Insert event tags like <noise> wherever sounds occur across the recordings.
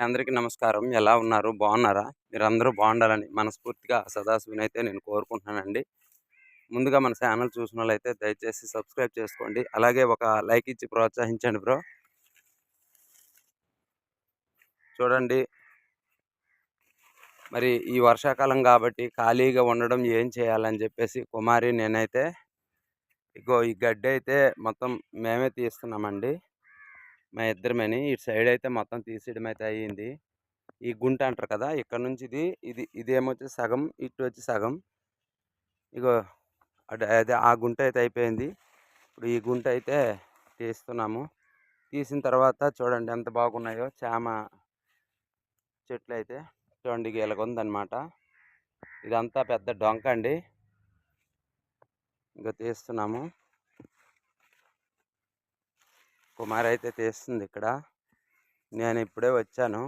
అందరికీ నమస్కారం. ఎలా ఉన్నారు? బాగున్నారా? మీరందరూ బాగుండాలని మనస్ఫూర్తిగా సదాశివనైతే నేను కోరుకుంటున్నానండి. ముందుగా మన ఛానల్ చూసినోళ్ళైతే దయచేసి సబ్స్క్రైబ్ చేసుకోండి. అలాగే ఒక లైక్ ఇచ్చి ప్రోత్సహించండి బ్రో. చూడండి. మరి ఈ వర్షాకాలం కాబట్టి ఖాళీగా ఉండడం ఏం చేయాలని చెప్పేసి కుమారి నేనైతే ఇగో ఈ గడ్డి అయితే మొత్తం మేమే తీస్తున్నామండి. మా ఇద్దరమని ఇటు సైడ్ అయితే మొత్తం తీసేయడం అయితే అయ్యింది. ఈ గుంట అంటారు కదా! ఇక్కడ నుంచి ఇది ఇది ఇదేమొచ్చి సగం ఇటు వచ్చి సగం. ఇగో అదే ఆ గుంట అయితే అయిపోయింది. ఇప్పుడు ఈ గుంట అయితే తీస్తున్నాము. తీసిన తర్వాత చూడండి ఎంత బాగున్నాయో చామ చెట్లయితే. చూడండి ఇగ ఇలాగుందనమాట. ఇదంతా పెద్ద డొంక అండి. ఇంకా తీస్తున్నాము. కుమారి అయితే తీస్తుంది ఇక్కడ. నేను ఇప్పుడే వచ్చాను.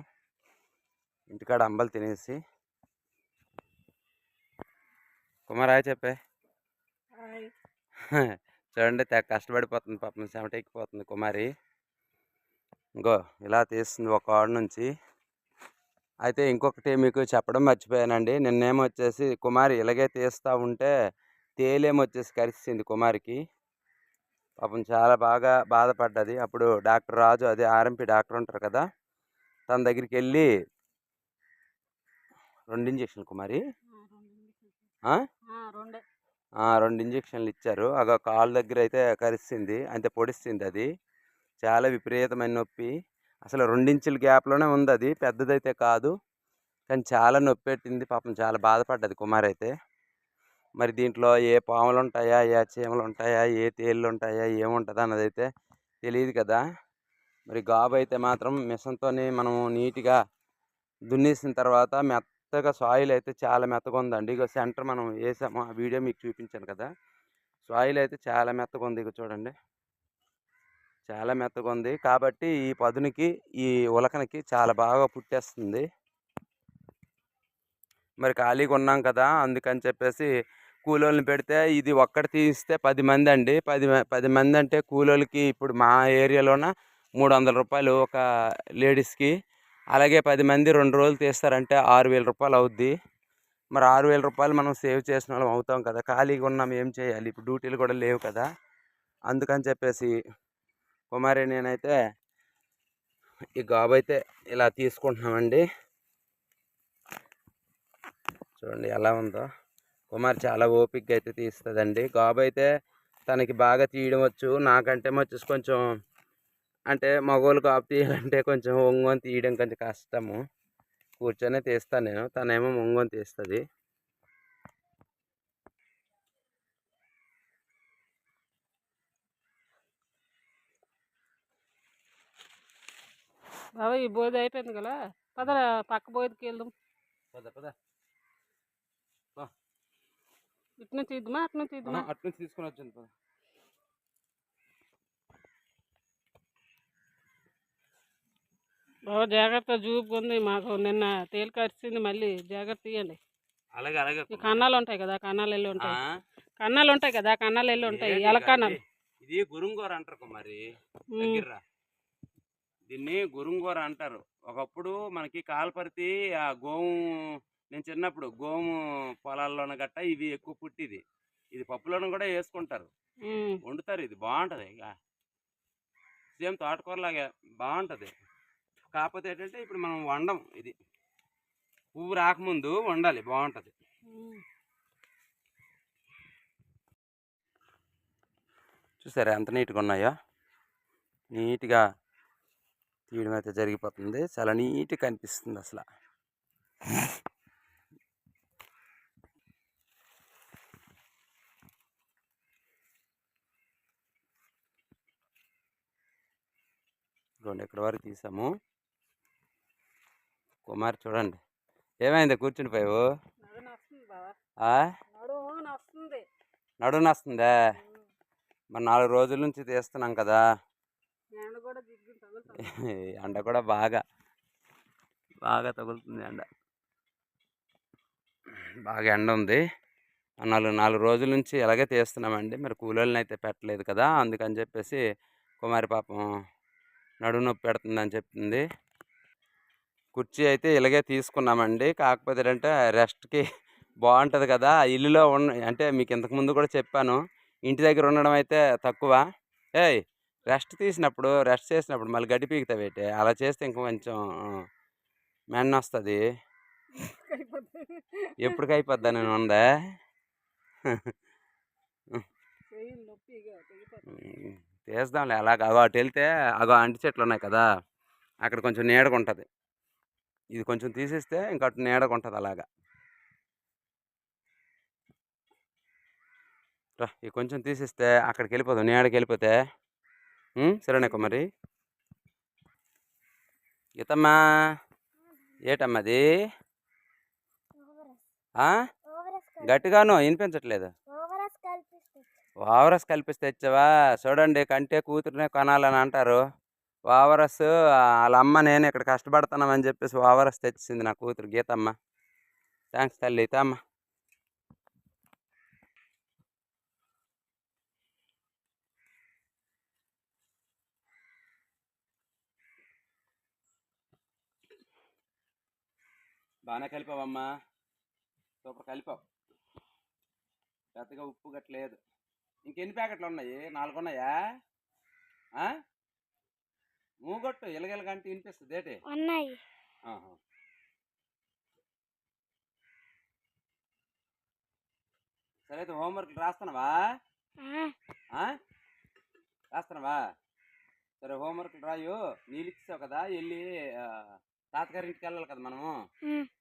ఇంటికాడ అంబలి తినేసి. కుమారి హాయ్ చెప్పే. <laughs> చూడండి తెగ కష్టపడిపోతుంది పాపం చెమట ఎక్కిపోతుంది కుమారి. ఇగో ఇలా తీస్తుంది ఒక కాడ నుంచి. అయితే ఇంకొకటి మీకు చెప్పడం మర్చిపోయానండి. నిన్నేమొచ్చేసి కుమారి ఇలాగే తీస్తా ఉంటే తేలేమొచ్చేసి కరిసింది కుమారికి. పాపం చాలా బాగా బాధపడ్డది. అప్పుడు డాక్టర్ రాజు అదే ఆర్ఎంపీ డాక్టర్ ఉంటారు కదా! తన దగ్గరికెళ్ళి 2 ఇంజెక్షన్‌లు కుమారి? ఆ! ఆ? 2 ఆ! రెండే. ఆ! 2 ఇంజెక్షన్‌లు ఇచ్చారు. అగో కాలు దగ్గర అయితే కరిసింది. అంటే పొడిచింది అది. చాలా విపరీతమైన నొప్పి. అసలు 2 ఇంచుల గ్యాప్‌లోనే ఉందది. పెద్దదైతే కాదు. కానీ చాలా నొప్పెట్టింది. పాపం చాలా బాధపడ్డది కుమారి అయితే. మరి దీంట్లో ఏ పాములుంటాయా? ఏ చీమలు ఉంటాయా ఏ తేళ్ళుంటాయా? అన్నది అయితే తెలియదు కదా! మరి గాబు అయితే మాత్రం మిషన్తో మనం నీట్‌గా దున్నేసిన తర్వాత మెత్తగా సాయిల్ అయితే చాలా మెత్తగా ఉందండి ఇక సెంటర్ మనం వేసాము ఆ వీడియో మీకు చూపించాను కదా! సాయిల్ అయితే చాలా మెత్తగా ఉంది ఇక చూడండి. చాలా మెత్తగా ఉంది కాబట్టి ఈ పదునుకి, ఈ ఉలకనకి చాలా బాగా పుట్టేస్తుంది. మరి ఖాళీగా ఉన్నాం కదా! అందుకని చెప్పేసి కూలోళ్ళని పెడితే ఇది ఒక్కటి తీస్తే పది మంది అండి పది మ 10 మందంటే కూలోళ్ళకి ఇప్పుడు మా ఏరియాలోన మూడు వందల రూపాయలు ఒక లేడీస్‌కి. అలాగే పది మంది రెండు రోజులు తీస్తారంటే రూ. 6000 అవుద్ది. మరి ఆరు వేల రూపాయలు మనం సేవ్ చేసిన వాళ్ళం అవుతాం కదా! ఖాళీగా ఉన్నాం ఏం చేయాలి? ఇప్పుడు డ్యూటీలు కూడా లేవు కదా! అందుకని చెప్పేసి కుమారి నేనైతే ఈ గాబైతే ఇలా తీసుకుంటున్నామండి. చూడండి ఎలా ఉందో. కుమారి చాలా ఓపికగా అయితే తీస్తదండి. గాబైతే తనకి బాగా తీయడం వచ్చు. నాకంటేమో వచ్చేసి కొంచెం అంటే మగోళ్ళు గాబు తీయాలంటే కొంచెం ఒంగొని తీయడం కొంచెం కష్టము. కూర్చొనే తీస్తాను నేను. తనేమో ఒంగొని తీస్తది. బాబాయ్ ఈ బోది అయిపోయింది కదా! పదరా పక్క బోదికెళ్దాం. పద పద. ఇటు నుంచి ఇద్దుమా? అటు నుంచి అహా! ఇద్దుమా? అటు నుంచి తీసుకొని వచ్చాను పద. బావ జాగ్రత్త జూపుకుంది. మాకు నిన్న తేలు కరిచింది మళ్ళీ జాగ్రత్త తీయండి. అలాగే అలాగే ఈ. కన్నాలు ఉంటాయి కదా! కన్నాలు ఎల్లి? ఉంటాయి. కన్నాలు ఉంటాయి కదా! కన్నాలు ఎల్లి ఉంటాయి. ఏంటి ఎలక ఇక కన్నాలు. ఇది గురుంగూర అంటారు. దగ్గర్రా. దీన్ని గురుంగూర అంటారు. ఒకప్పుడు మనకి కాలపరితి ఆ గోము నేను చిన్నప్పుడు గోము పొలాల్లోన గట్టా ఇవి ఎక్కువ పుట్టిది. ఇది పప్పులోను కూడా యేసుకుంటారు. హ్మ్. వండుతారు ఇది బావుంటది ఇగ. సేమ్ తోటకూరలాగే బావుంటది. కాకపోతే ఏంటంటే ఇప్పుడు మనం వండం ఇది. పువ్వు రాకముందు వండాలి బావుంటది. హ్మ్. చూసారా ఎంత నీట్‌గా ఉన్నాయో? నీట్‌గా తీయడం అయితే జరిగిపోతుంది. చాలా నీట్‌గా కనిపిస్తుంది అసల. ఇదిగోండి ఇక్కడి వరకు తీసాము. కుమారి చూడండి. ఏమైంది బావ. ఆ? నడుము నొస్తుంది. మరి 4 రోజుల నుంచి తీస్తున్నాం కదా! <laughs> ఎండ కూడా బాగా బాగా తగులుతుంది ఎండ. బాగా ఎండ ఉంది. నాలుగు నాలుగు రోజుల నుంచి ఇలాగే తీస్తున్నామండి. మరి కూలోళ్ళని అయితే పెట్టలేదు కదా! అందుకని చెప్పేసి కుమారి పాపం నడుము నొప్పి పెడుతుందని చెప్తుంది. కుర్చీ అయితే ఇలాగే తీసుకున్నామండి. కాకపోతే ఏంటంటే రెస్ట్కి బాగుంటుంది కదా! ఇల్లులో ఉన్న అంటే మీకు ఇంతకు ముందు కూడా చెప్పాను. ఇంటి దగ్గర ఉండడం అయితే తక్కువ. ఏయ్! రెస్ట్ తీసినప్పుడు రెస్ట్ చేసినప్పుడు మళ్ళీ గడ్డి పీకుతావేటి? అలా చేస్తే ఇంక కొంచెం మెండ వస్తుంది ఎప్పటికి అయిపోద్దా నేను ఉందా? తీద్దాంలే అలాగ అగో అటు వెళ్తే అగో అంటి చెట్లు ఉన్నాయి కదా అక్కడ కొంచెం నీడగా ఉంటుంది ఇది కొంచెం తీసేస్తే ఇంకా అటు నీడగా ఉంటుంది అలాగా. రా ఇది కొంచెం తీసేస్తే అక్కడికి వెళ్ళిపోదాం నీడకి వెళ్ళిపోతే ఉమ్, సరేనా కుమారి. గీతమ్మా ఏటమ్మా అది? ఆ? గట్టిగాను వినిపించట్లేదు. వావరస్ కల్పిస్తే తెచ్చావా? చూడండి కంటే కూతురునే కొనాలని అంటారు. వావరస్ వాళ్ళ అమ్మ నేను ఇక్కడ కష్టపడుతున్నామని చెప్పేసి వావరస్ తెచ్చింది నా కూతురు గీతమ్మ. థ్యాంక్స్ తల్లి తమ్మ బాగానే కలిపావమ్మా. సూపర్ కలిపావు. పెద్దగా ఉప్పు గట్లేదు. ఇంకెన్ని ప్యాకెట్లు ఉన్నాయి? నాలుగు ఉన్నాయా ఆ? మూగొట్టు ఇలగలగంటే వినిపిస్తుంది. ఏంటి? ఉన్నాయి. సరే అయితే హోంవర్క్ రాస్తున్నావా? రాస్తున్నావా? సరే హోంవర్క్ రాయు. నీళ్ళు ఇచ్చావు కదా వెళ్ళి తాతగారి ఇంటికి వెళ్ళాలి కదా మనము.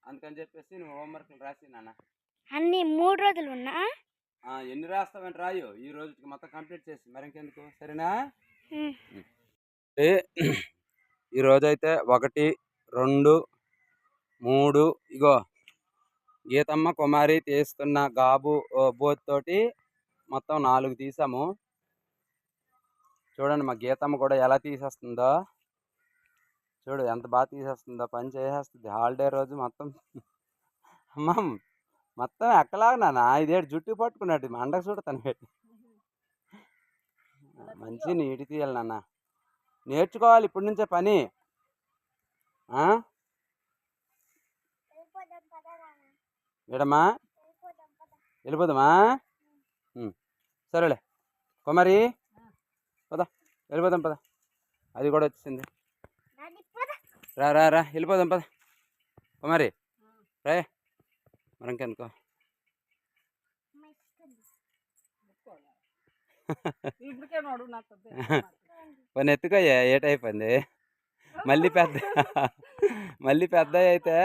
అందుకని చెప్పేసి నువ్వు హోంవర్క్లు రాసి నాన్న. అన్ని మూడు రోజులు ఉన్నా? ఎన్ని రాస్తావని రాయు? ఈ రోజుకి మొత్తం కంప్లీట్ చేసి. మరి ఇంకెందుకు? సరేనా? ఉమ్. ఏ ఈరోజైతే ఒకటి రెండు మూడు ఇగో. గీతమ్మ కుమారి తీస్తున్న గాబు బోత్ తోటి మొత్తం నాలుగు తీసాము. చూడండి మా గీతమ్మ కూడా ఎలా తీసేస్తుందో. చూడు ఎంత బాగా తీసేస్తుందో. పని చేసేస్తుంది. హాలిడే రోజు మొత్తం. అమ్మ మొత్తం ఎక్కలాగా ఇదేడు జుట్టు పట్టుకున్నట్టు మా అండకు చూడతాను పెట్టి. <laughs> మంచి నీటి తీయాలి నాన్న. నేర్చుకోవాలి ఇప్పటి నుంచే పని. ఆ? ఏడమ్మా? వెళ్ళిపోదామా. సరేలే. కుమారి? పద. వెళ్ళిపోదాం పద. అది కూడా వచ్చింది రా రా రా. వెళ్ళిపోదాం పద. కుమారి. రే. మరి ఇంకెందుకో పని నోడు ఏ టైప్ పని మళ్ళీ పెద్ద మళ్ళీ పెద్ద అయితే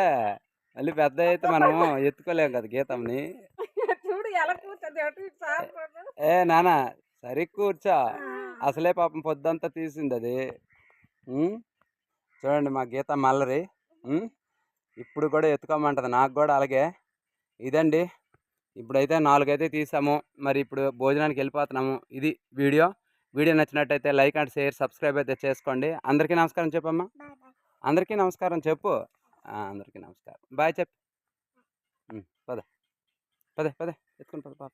మళ్ళీ పెద్ద అయితే మనము ఎత్తుకోలేము కదా గీతంని ఏ నానా సరి కూర్చో అసలే పాపం పొద్దంతా తీసింది అది చూడండి మా గీత మల్లరి ఇప్పుడు కూడా ఎత్తుకోమంటది నాకు కూడా అలాగే ఇదండి. ఇప్పుడైతే నాలుగైతే తీసాము. మరి ఇప్పుడు భోజనానికి వెళ్ళిపోతున్నాము. ఇది వీడియో. వీడియో నచ్చినట్టయితే లైక్ అండ్ షేర్ సబ్స్క్రైబ్ అయితే చేసుకోండి. అందరికీ నమస్కారం చెప్పమ్మా. అందరికీ నమస్కారం చెప్పు. అందరికీ నమస్కారం. బాయ్ చెప్పు. పద. పదే పదే. ఎత్తుకుని పద పాప